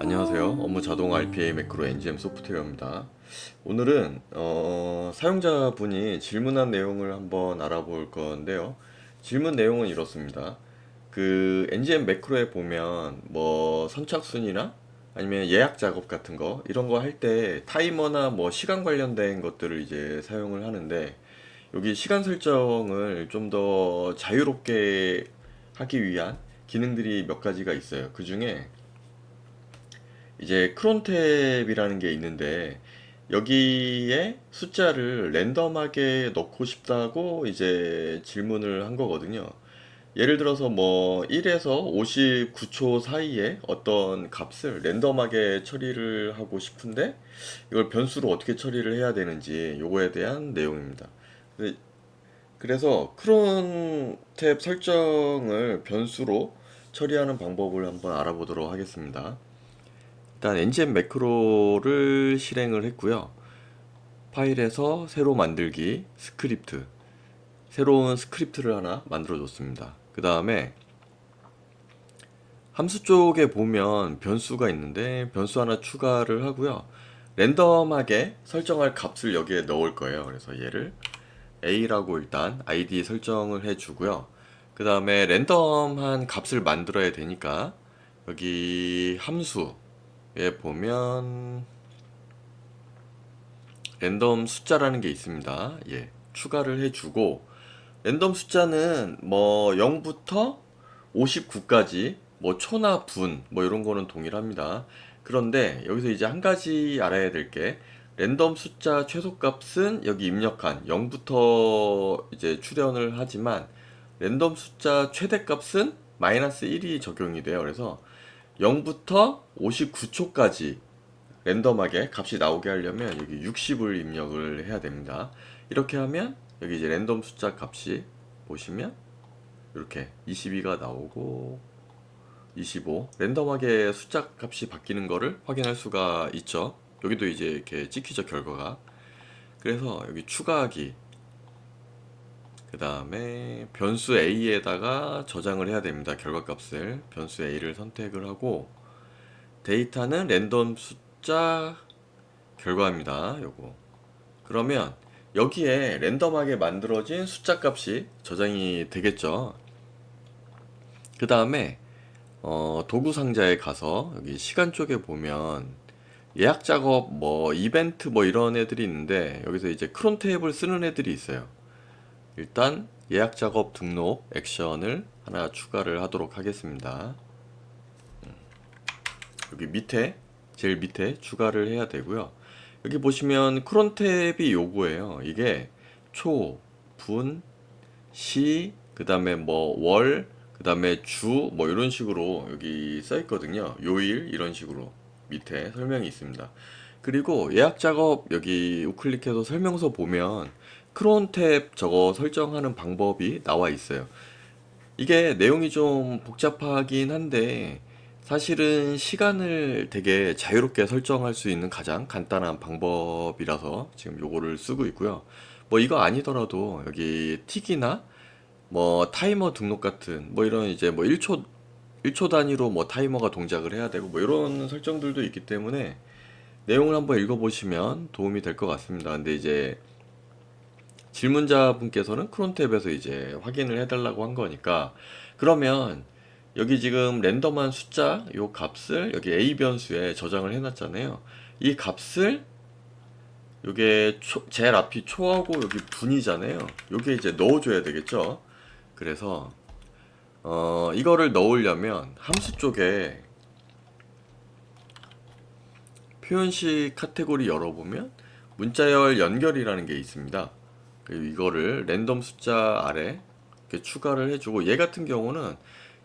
안녕하세요. 업무 자동 RPA 매크로 NGM 소프트웨어입니다. 오늘은 어, 사용자분이 질문한 내용을 한번 알아볼 건데요. 질문 내용은 이렇습니다. 그 NGM 매크로에 보면 뭐 선착순이나 아니면 예약 작업 같은 거 이런 거 할 때 타이머나 뭐 시간 관련된 것들을 이제 사용을 하는데 여기 시간 설정을 좀 더 자유롭게 하기 위한 기능들이 몇 가지가 있어요. 그 중에 이제 크론 탭이라는 게 있는데 여기에 숫자를 랜덤하게 넣고 싶다고 이제 질문을 한 거거든요. 예를 들어서 뭐 1에서 59초 사이에 어떤 값을 랜덤하게 처리를 하고 싶은데 이걸 변수로 어떻게 처리를 해야 되는지 요거에 대한 내용입니다. 그래- 그래서 크론 탭 설정을 변수로 처리하는 방법을 한번 알아보도록 하겠습니다. 일단 엔진 매크로를 실행을 했고요. 파일에서 새로 만들기 스크립트 새로운 스크립트를 하나 만들어 줬습니다. 그 다음에 함수 쪽에 보면 변수가 있는데 변수 하나 추가를 하고요. 랜덤하게 설정할 값을 여기에 넣을 거예요. 그래서 얘를 a라고 일단 id 설정을 해주고요. 그 다음에 랜덤한 값을 만들어야 되니까 여기 함수에 보면 랜덤 숫자라는 게 있습니다. 예, 추가를 해주고 랜덤 숫자는 뭐 0부터 59까지 뭐 초나 분 뭐 이런 거는 동일합니다. 그런데 여기서 이제 한 가지 알아야 될 게 랜덤 숫자 최소값은 여기 입력한 0부터 이제 출현을 하지만 랜덤 숫자 최대값은 마이너스 1이 적용이 돼요. 그래서 0부터 59초까지 랜덤하게 값이 나오게 하려면 여기 60을 입력을 해야 됩니다. 이렇게 하면 여기 이제 랜덤 숫자 값이 보시면 이렇게 22가 나오고 25 랜덤하게 숫자 값이 바뀌는 거를 확인할 수가 있죠. 여기도 이제 이렇게 찍히죠 결과가. 그래서 여기 추가하기 그 다음에 변수 a에다가 저장을 해야 됩니다. 결과값을 변수 a를 선택을 하고 데이터는 랜덤 숫자 결과입니다. 요거 그러면 여기에 랜덤하게 만들어진 숫자 값이 저장이 되겠죠. 그 다음에 어, 도구 상자에 가서 여기 시간 쪽에 보면 예약 작업 뭐 이벤트 뭐 이런 애들이 있는데 여기서 이제 크론 탭을 쓰는 애들이 있어요. 일단 예약 작업 등록 액션을 하나 추가를 하도록 하겠습니다. 음, 여기 밑에 제일 밑에 추가를 해야 되고요. 여기 보시면 크론 탭이 요거예요. 이게 초, 분, 시, 그다음에 뭐 월, 그다음에 주 뭐 이런 식으로 여기 써 있거든요. 요일 이런 식으로 밑에 설명이 있습니다. 그리고 예약 작업 여기 우클릭해서 설명서 보면 크론 탭 저거 설정하는 방법이 나와 있어요. 이게 내용이 좀 복잡하긴 한데 사실은 시간을 되게 자유롭게 설정할 수 있는 가장 간단한 방법이라서 지금 요거를 쓰고 있고요. 뭐 이거 아니더라도 여기 틱이나 뭐 타이머 등록 같은 뭐 이런 이제 뭐 1초 1초 단위로 뭐 타이머가 동작을 해야 되고 뭐 이런 설정들도 있기 때문에 내용을 한번 읽어보시면 도움이 될 것 같습니다. 근데 이제 질문자 분께서는 크론탭에서 이제 확인을 해달라고 한 거니까 그러면 여기 지금 랜덤한 숫자 요 값을 여기 a 변수에 저장을 해놨잖아요. 이 값을 요게 초, 제일 앞이 초하고 여기 분이잖아요. 요게 이제 넣어줘야 되겠죠. 그래서 어 이거를 넣으려면 함수 쪽에 표현식 카테고리 열어보면 문자열 연결이라는 게 있습니다. 그리고 이거를 랜덤 숫자 아래 추가를 해주고 얘 같은 경우는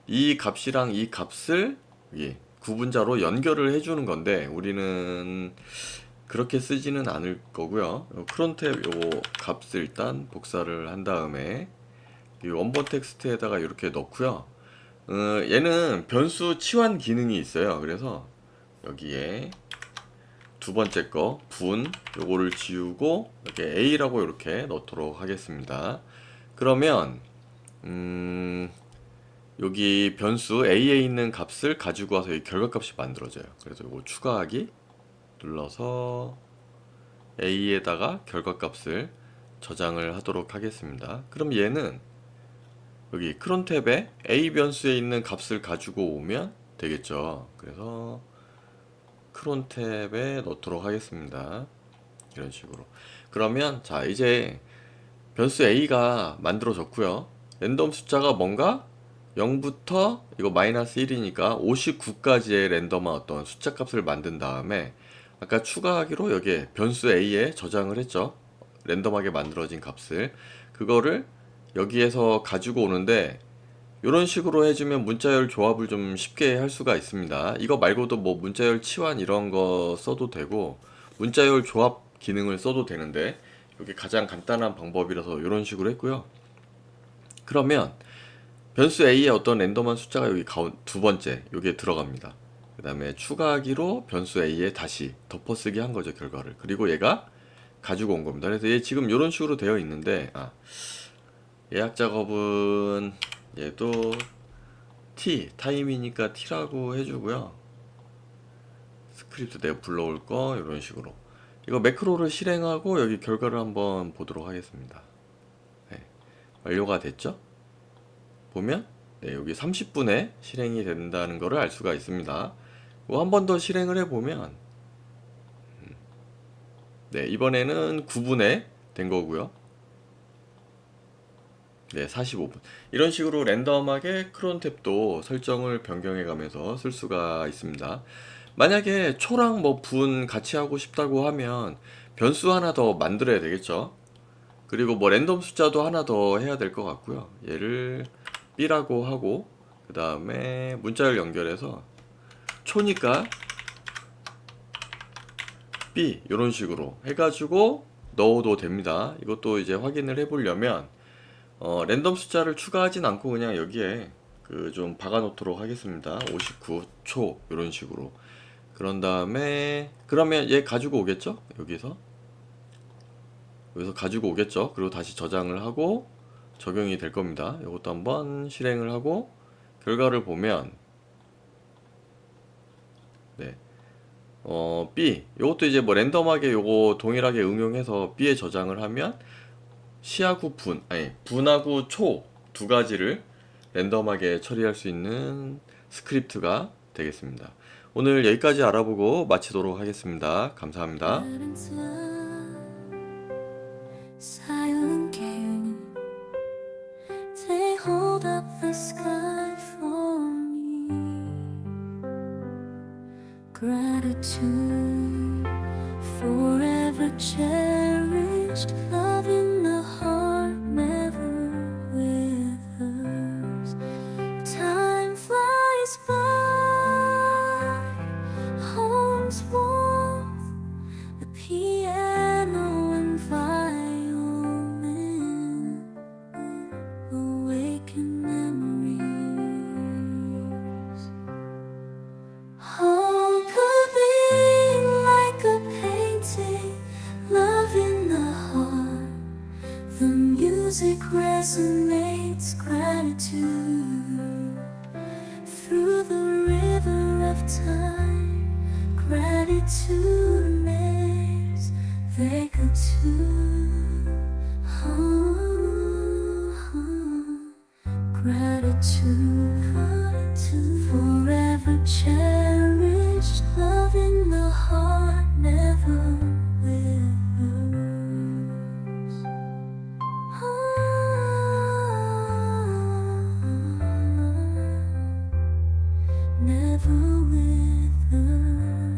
이 값이랑 이 값을 이 구분자로 연결을 해주는 건데 우리는 그렇게 쓰지는 않을 거고요. 요 크론탭 요 값을 일단 복사를 한 다음에 이 원본 텍스트에다가 이렇게 넣고요. 어, 얘는 변수 치환 기능이 있어요. 그래서 여기에 두 번째 거 분 요거를 지우고 이렇게 A라고 이렇게 넣도록 하겠습니다. 그러면 음 여기 변수 A에 있는 값을 가지고 와서 이 결과값이 만들어져요. 그래서 이거 추가하기 눌러서 A에다가 결과값을 저장을 하도록 하겠습니다. 그럼 얘는 여기 크론 탭에 A 변수에 있는 값을 가지고 오면 되겠죠. 그래서 크론 탭에 넣도록 하겠습니다. 이런 식으로. 그러면 자 이제 변수 A가 만들어졌고요. 랜덤 숫자가 뭔가 0부터 이거 마이너스 1이니까 59까지의 랜덤한 어떤 숫자 값을 만든 다음에 아까 추가하기로 여기에 변수 A에 저장을 했죠. 랜덤하게 만들어진 값을 그거를 여기에서 가지고 오는데 이런 식으로 해주면 문자열 조합을 좀 쉽게 할 수가 있습니다. 이거 말고도 뭐 문자열 치환 이런 거 써도 되고 문자열 조합 기능을 써도 되는데 이게 가장 간단한 방법이라서 이런 식으로 했고요. 그러면 변수 A의 어떤 랜덤한 숫자가 여기 가운 두 번째 여기에 들어갑니다. 그 다음에 추가하기로 변수 A에 다시 덮어쓰기 한 거죠 결과를. 그리고 얘가 가지고 온 겁니다. 그래서 얘 지금 이런 식으로 되어 있는데 아, 예약 작업은 얘도 T 타임이니까 T라고 해주고요. 스크립트 내가 불러올 거 이런 식으로 이거 매크로를 실행하고 여기 결과를 한번 보도록 하겠습니다. 네, 완료가 됐죠? 보면 네, 여기 30분에 실행이 된다는 것을 알 수가 있습니다. 한번 더 실행을 해보면 음, 네, 이번에는 9분에 된 거고요. 네, 45분. 이런 식으로 랜덤하게 크론 탭도 설정을 변경해 가면서 쓸 수가 있습니다. 만약에 초랑 뭐 분 같이 하고 싶다고 하면 변수 하나 더 만들어야 되겠죠. 그리고 뭐 랜덤 숫자도 하나 더 해야 될 것 같고요. 얘를 B라고 하고 그 다음에 문자를 연결해서 초니까 B 이런 식으로 해가지고 넣어도 됩니다. 이것도 이제 확인을 해보려면 어, 랜덤 숫자를 추가하진 않고 그냥 여기에 그 좀 박아놓도록 하겠습니다. 59초 이런 식으로. 그런 다음에 그러면 얘 가지고 오겠죠? 여기서 여기서 가지고 오겠죠? 그리고 다시 저장을 하고 적용이 될 겁니다. 이것도 한번 실행을 하고 결과를 보면 네. 어, B. 이것도 이제 뭐 랜덤하게 요거 동일하게 응용해서 B에 저장을 하면 시하고 분, 아니, 분하고 초 두 가지를 랜덤하게 처리할 수 있는 스크립트가 되겠습니다. 오늘 여기까지 알아보고 마치도록 하겠습니다. 감사합니다. Gratitude, forever cherished, love in The music resonates gratitude through the river of time. Gratitude makes they go to. Uh-huh. Gratitude, gratitude forever cherished. never with her.